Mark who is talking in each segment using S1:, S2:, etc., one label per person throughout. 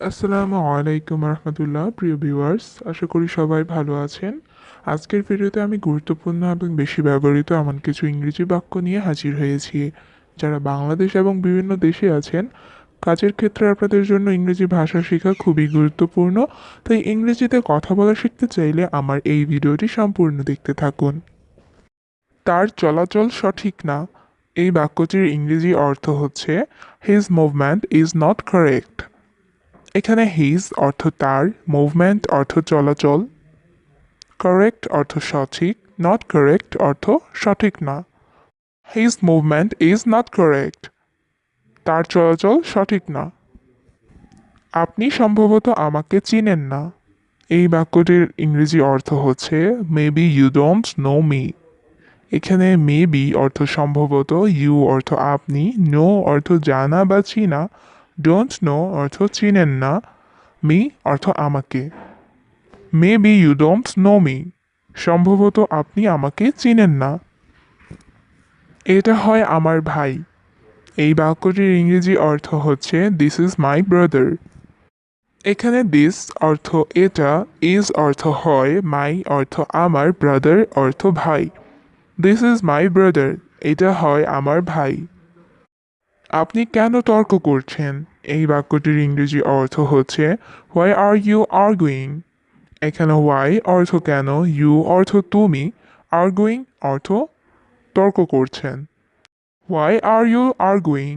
S1: আসসালামু আলাইকুম রহমতুল্লাহ, প্রিয় ভিউয়ার্স আশা করি সবাই ভালো আছেন। আজকের ভিডিওতে আমি গুরুত্বপূর্ণ এবং বেশি ব্যবহৃত এমন কিছু ইংরেজি বাক্য নিয়ে হাজির হয়েছি। যারা বাংলাদেশ এবং বিভিন্ন দেশে আছেন, কাজের ক্ষেত্রে আপনাদের জন্য ইংরেজি ভাষা শেখা খুবই গুরুত্বপূর্ণ। তাই ইংরেজিতে কথা বলা শিখতে চাইলে আমার এই ভিডিওটি সম্পূর্ণ দেখতে থাকুন। তার চলাচল সঠিক না, এই বাক্যটির ইংরেজি অর্থ হচ্ছে his movement is not correct এখানে হিজ অর্থ তার মুভমেন্ট অর্থ চলাচল কারেক্ট অর্থ সঠিক নট কারেক্ট অর্থ সঠিক না। His movement is not correct তার চলাচল সঠিক না। আপনি সম্ভবত আমাকে চিনেন না। এই বাক্যটির ইংরেজি অর্থ হচ্ছে maybe you don't know me এখানে মেবি অর্থ সম্ভবত ইউ অর্থ আপনি নো অর্থ জানা বা চিনা ডোন্ট নো অর্থ চিনেন না, মি অর্থ আমাকে। Maybe you don't know me সম্ভবত আপনি আমাকে চিনেন না। এটা হয় আমার ভাই। এই বাক্যটির ইংরেজি অর্থ হচ্ছে দিস ইজ মাই ব্রাদার এখানে দিস অর্থ এটা ইজ অর্থ হয় মাই অর্থ আমার ব্রাদার অর্থ ভাই। দিস ইজ মাই ব্রাদার এটা হয় আমার ভাই। আপনি কেন তর্ক করছেন? এই বাক্যটির ইংরেজি অর্থ হচ্ছে হোয়াই আর ইউ আর্গুইং এখানে হোয়াই অর্থ কেন ইউ অর্থ তুমি আর্গুইং অর্থ তর্ক করছেন। হোয়াই আর ইউ আর্গুইং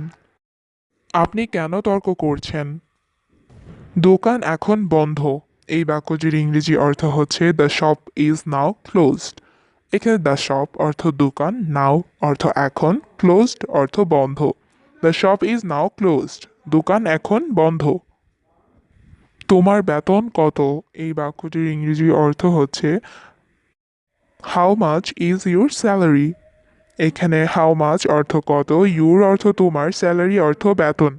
S1: আপনি কেন তর্ক করছেন? দোকান এখন বন্ধ। এই বাক্যটির ইংরেজি অর্থ হচ্ছে the shop is now closed এখানে দ্য শপ অর্থ দোকান নাও অর্থ এখন ক্লোজড অর্থ বন্ধ। The shop is now closed দোকান এখন বন্ধ। তোমার বেতন কত? এই বাক্যটির ইংরেজি অর্থ হচ্ছে how much is your salary এখানে হাউ মাচ অর্থ কত? ইউর অর্থ তোমার স্যালারি অর্থ বেতন।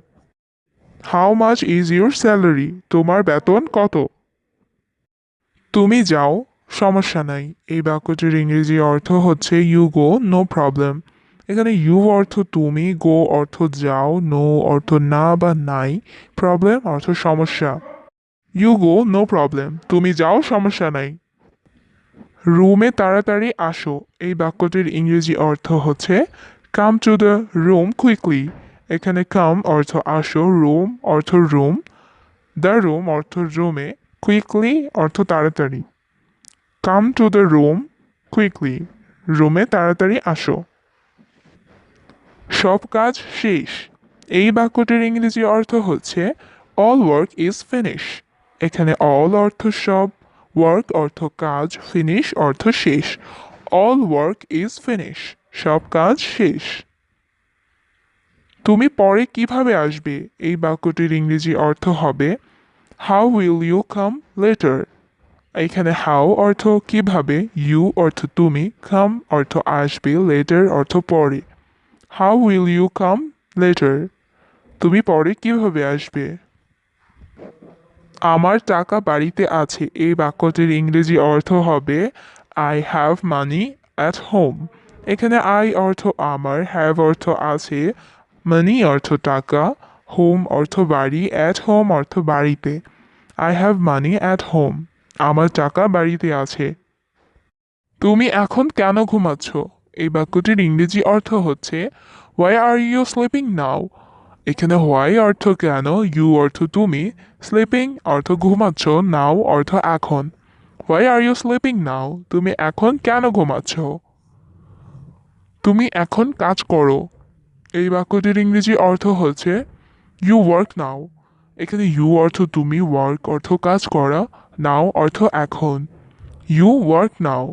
S1: How much is your salary তোমার বেতন কত? তুমি যাও, সমস্যা নাই। এই বাক্যটির ইংরেজি অর্থ হচ্ছে ইউ গো নো প্রবলেম এখানে ইউ অর্থ তুমি গো অর্থ যাও নো অর্থ না বা নাই প্রবলেম অর্থ সমস্যা। ইউ গো নো প্রবলেম তুমি যাও, সমস্যা নাই। রুমে তাড়াতাড়ি আসো। এই বাক্যটির ইংরেজি অর্থ হচ্ছে come to the room quickly এখানে কাম অর্থ আসো রুম অর্থ রুম দ্য রুম অর্থ রুমে কুইকলি অর্থ তাড়াতাড়ি। Come to the room quickly রুমে তাড়াতাড়ি আসো। সব কাজ শেষ। এই বাক্যটির ইংরেজি অর্থ হচ্ছে অল ওয়ার্ক ইজ ফিনিশ এখানে অল অর্থ সব ওয়ার্ক অর্থ কাজ ফিনিশ অর্থ শেষ। অল ওয়ার্ক ইজ ফিনিশ সব কাজ শেষ। তুমি পরে কীভাবে আসবে? এই বাক্যটির ইংরেজি অর্থ হবে how will you come later এখানে হাউ অর্থ কীভাবে ইউ অর্থ তুমি কাম অর্থ আসবে লেটার অর্থ পরে। How will you come later তুমি পরে কীভাবে আসবে? আমার টাকা বাড়িতে আছে। এই বাক্যটির ইংরেজি অর্থ হবে I have money at home এখানে আই অর্থ আমার হ্যাভ অর্থ আছে মানি অর্থ টাকা হোম অর্থ বাড়ি অ্যাট হোম অর্থ বাড়িতে I have money at home আমার টাকা বাড়িতে আছে। তুমি এখন কেন ঘুমাচ্ছ? এই বাক্যটির ইংরেজি অর্থ হচ্ছে why are you sleeping now এখানে হোয়াই অর্থ কেন ইউ অর্থ তুমি স্লিপিং অর্থ ঘুমাচ্ছ নাও অর্থ এখন why are you sleeping now তুমি এখন কেন ঘুমাচ্ছ? তুমি এখন কাজ করো এই বাক্যটির ইংরেজি অর্থ হচ্ছে ইউ ওয়ার্ক নাও এখানে ইউ অর্থ তুমি ওয়ার্ক অর্থ কাজ করা নাও অর্থ এখন ইউ ওয়ার্ক নাও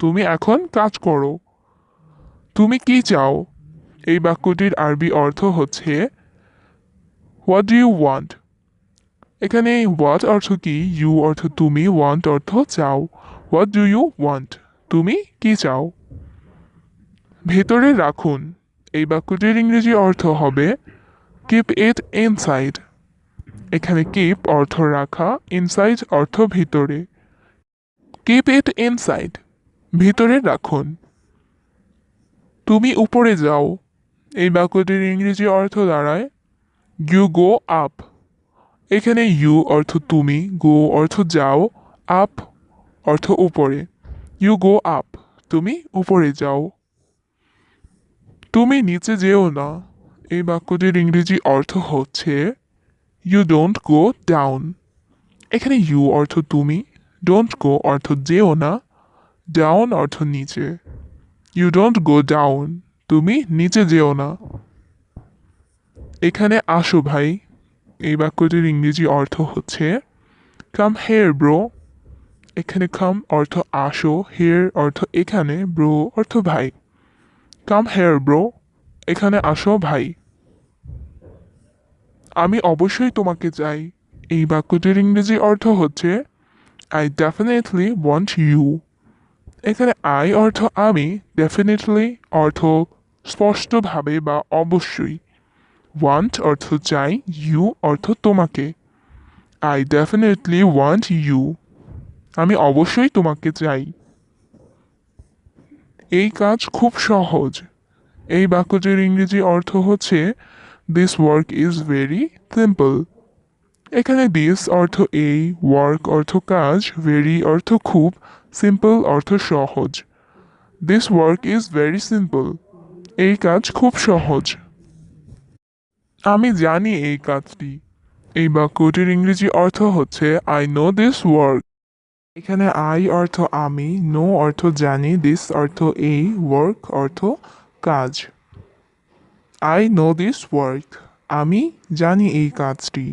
S1: তুমি এখন কাজ করো তুমি কি চাও? এই বাক্যটির আরবি অর্থ হচ্ছে হোয়াট ডু ইউ ওয়ান্ট এখানে হোয়াট অর্থ কি? ইউ অর্থ তুমি ওয়ান্ট অর্থ চাও হোয়াট ডু ইউ ওয়ান্ট তুমি কি চাও? ভেতরে রাখুন। এই বাক্যটির ইংরেজি অর্থ হবে কিপ ইট ইনসাইড এখানে কিপ অর্থ রাখা ইনসাইড অর্থ ভিতরে। কিপ ইট ইনসাইড ভিতরে রাখুন। তুমি উপরে যাও। এই বাক্যটির ইংরেজি অর্থ দাঁড়ায় ইউ গো আপ এখানে ইউ অর্থ তুমি গো অর্থ যাও আপ অর্থ উপরে ইউ গো আপ তুমি উপরে যাও তুমি নিচে যেও না এই বাক্যটির ইংরেজি অর্থ হচ্ছে ইউ ডোন্ট গো ডাউন এখানে ইউ অর্থ তুমি ডোন্ট গো অর্থ যেও না ডাউন অর্থ নিচে ইউ ডোন্ট গো ডাউন তুমি নিচে যেও না। এখানে আসো ভাই। এই বাক্যটির ইংরেজি অর্থ হচ্ছে কাম হেয়ার ব্রো এখানে কাম অর্থ আসো। হেয়ার অর্থ এখানে ব্রো অর্থ ভাই কাম হেয়ার ব্রো এখানে আসো, ভাই আমি অবশ্যই তোমাকে চাই। এই বাক্যটির ইংরেজি অর্থ হচ্ছে আই ডেফিনেটলি ওয়ান্ট ইউ এখানে আই অর্থ আমি ডেফিনেটলি অর্থ স্পষ্টভাবে বা অবশ্যই। ওয়ান্ট অর্থ চাই ইউ অর্থ তোমাকে। আই ডেফিনেটলি ওয়ান্ট ইউ আমি অবশ্যই তোমাকে চাই। এই কাজ খুব সহজ। এই বাক্যটির ইংরেজি অর্থ হচ্ছে this work is very simple এখানে দিস অর্থ এই ওয়ার্ক অর্থ কাজ ভেরি অর্থ খুব সিম্পল অর্থ সহজ। This work is very simple এই কাজ খুব সহজ। আমি জানি এই কাজটি। এই বাক্যটির ইংরেজি অর্থ হচ্ছে আই নো দিস ওয়ার্ক এখানে আই অর্থ আমি নো অর্থ জানি দিস অর্থ এই ওয়ার্ক অর্থ কাজ। আই নো দিস ওয়ার্ক আমি জানি এই কাজটি।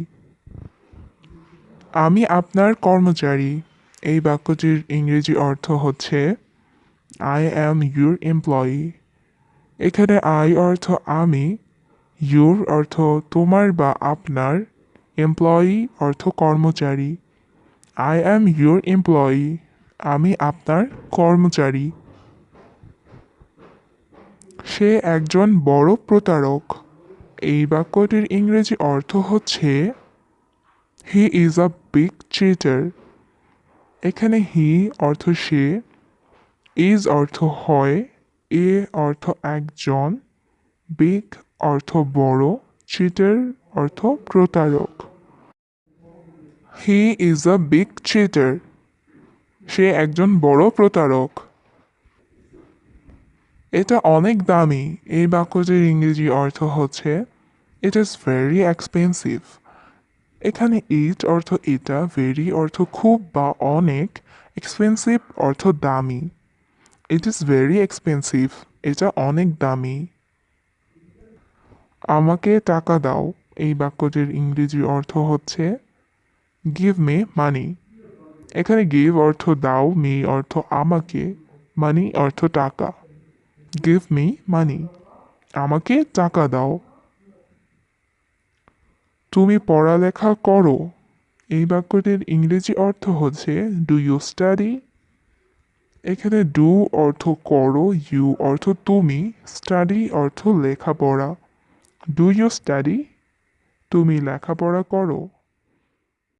S1: আমি আপনার কর্মচারী। এই বাক্যটির ইংরেজি অর্থ হচ্ছে আই অ্যাম ইউর এমপ্লয়ি এখানে আই অর্থ আমি ইউর অর্থ তোমার বা আপনার এমপ্লয়ি অর্থ কর্মচারী আই অ্যাম ইউর এমপ্লয়ি আমি আপনার কর্মচারী সে একজন বড় প্রতারক এই বাক্যটির ইংরেজি অর্থ হচ্ছে he is a big cheater এখানে হি অর্থ সে, ইজ অর্থ হয়, এ অর্থ একজন বিগ অর্থ বড়, চিটার অর্থ প্রতারক। He is a big cheater, সে একজন বড় প্রতারক। এটা অনেক দামি, এই বাক্যটির ইংরেজি অর্থ হচ্ছে ইট ইজ ভেরি এক্সপেন্সিভ এখানে ইট অর্থ এটা ভেরি অর্থ খুব বা অনেক এক্সপেন্সিভ অর্থ দামি। ইট ইজ ভেরি এক্সপেন্সিভ এটা অনেক দামি। আমাকে টাকা দাও, এই বাক্যটির ইংরেজি অর্থ হচ্ছে গিভ মে মানি এখানে গিভ অর্থ দাও মি অর্থ আমাকে মানি অর্থ টাকা। গিভ মি মানি আমাকে টাকা দাও। তুমি পড়ালেখা করো। এই বাক্যটির ইংরেজি অর্থ হচ্ছে ডু ইউ স্টাডি এখানে ডু অর্থ করো ইউ অর্থ তুমি স্টাডি অর্থ লেখাপড়া। ডু ইউ স্টাডি তুমি লেখাপড়া করো।